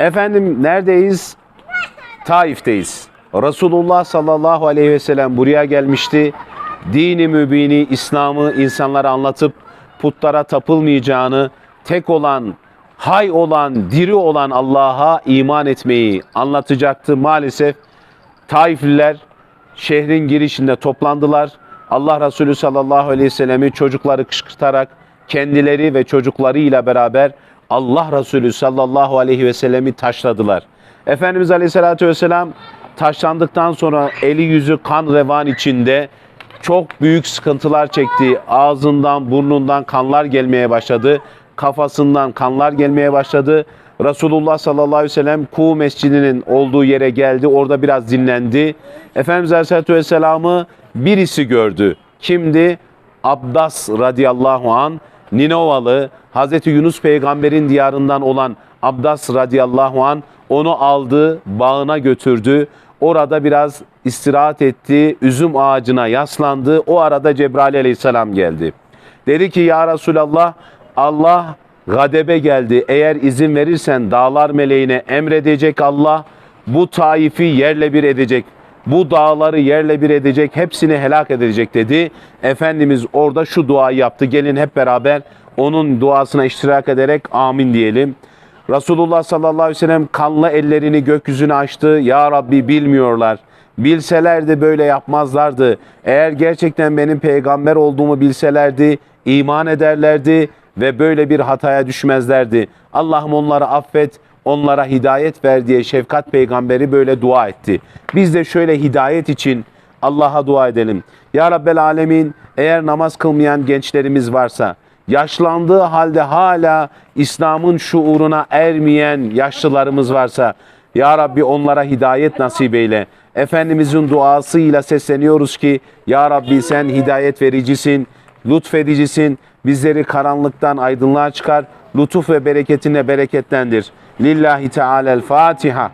Efendim neredeyiz? Taif'teyiz. Resulullah sallallahu aleyhi ve sellem buraya gelmişti. Dini mübini, İslam'ı insanlara anlatıp putlara tapılmayacağını, tek olan, hay olan, diri olan Allah'a iman etmeyi anlatacaktı. Maalesef Taifliler şehrin girişinde toplandılar. Allah Resulü sallallahu aleyhi ve sellemi çocukları kışkırtarak kendileri ve çocuklarıyla beraber Allah Resulü sallallahu aleyhi ve sellemi taşladılar. Efendimiz aleyhissalatü vesselam taşlandıktan sonra eli yüzü kan revan içinde çok büyük sıkıntılar çekti. Ağzından, burnundan kanlar gelmeye başladı. Kafasından kanlar gelmeye başladı. Resulullah sallallahu aleyhi ve sellem Kuğu Mescidi'nin olduğu yere geldi. Orada biraz dinlendi. Efendimiz aleyhissalatü vesselam'ı birisi gördü. Kimdi? Abdas radıyallahu an Ninovalı Hazreti Yunus peygamberin diyarından olan Abdas radıyallahu an onu aldı, bağına götürdü. Orada biraz istirahat etti, üzüm ağacına yaslandı. O arada Cebrail aleyhisselam geldi. Dedi ki ya Resulallah Allah gadebe geldi. Eğer izin verirsen dağlar meleğine emredecek Allah bu Taif'i yerle bir edecek. Bu dağları yerle bir edecek, hepsini helak edecek dedi. Efendimiz orada şu duayı yaptı. Gelin hep beraber onun duasına iştirak ederek amin diyelim. Resulullah sallallahu aleyhi ve sellem kanlı ellerini gökyüzüne açtı. Ya Rabbi bilmiyorlar. Bilselerdi böyle yapmazlardı. Eğer gerçekten benim peygamber olduğumu bilselerdi iman ederlerdi ve böyle bir hataya düşmezlerdi. Allah'ım onları affet, onlara hidayet ver diye şefkat peygamberi böyle dua etti. Biz de şöyle hidayet için Allah'a dua edelim. Ya Rabbel Alemin eğer namaz kılmayan gençlerimiz varsa, yaşlandığı halde hala İslam'ın şuuruna ermeyen yaşlılarımız varsa, Ya Rabbi onlara hidayet nasip eyle. Efendimizin duasıyla sesleniyoruz ki, Ya Rabbi sen hidayet vericisin, lütfedicisin, bizleri karanlıktan aydınlığa çıkar, lütuf ve bereketinle bereketlendir. Lillahi Teala'l Fatiha.